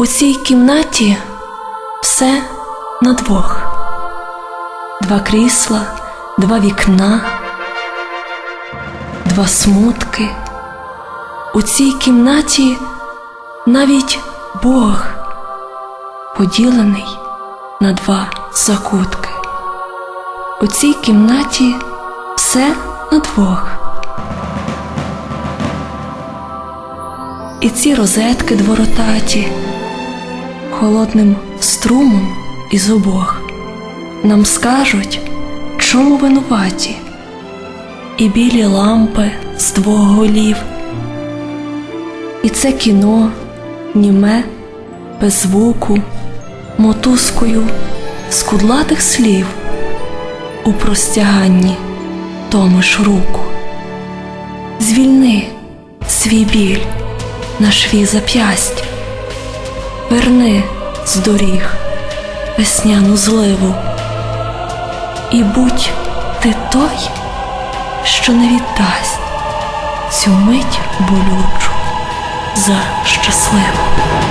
У цій кімнаті все на двох. Два крісла, два вікна, два смутки. У цій кімнаті навіть Бог поділений на два закутки. У цій кімнаті все на двох. І ці розетки дворотаті холодним струмом із обох. Нам скажуть, чому винуваті, і білі лампи з двох голів, і це кіно німе, без звуку, мотузкою з кудлатих слів у простяганні томиш руку. Звільни свій біль на шві зап'ястя, верни з доріг весняну зливу, і будь ти той, що не віддасть цю мить болючу за щасливу.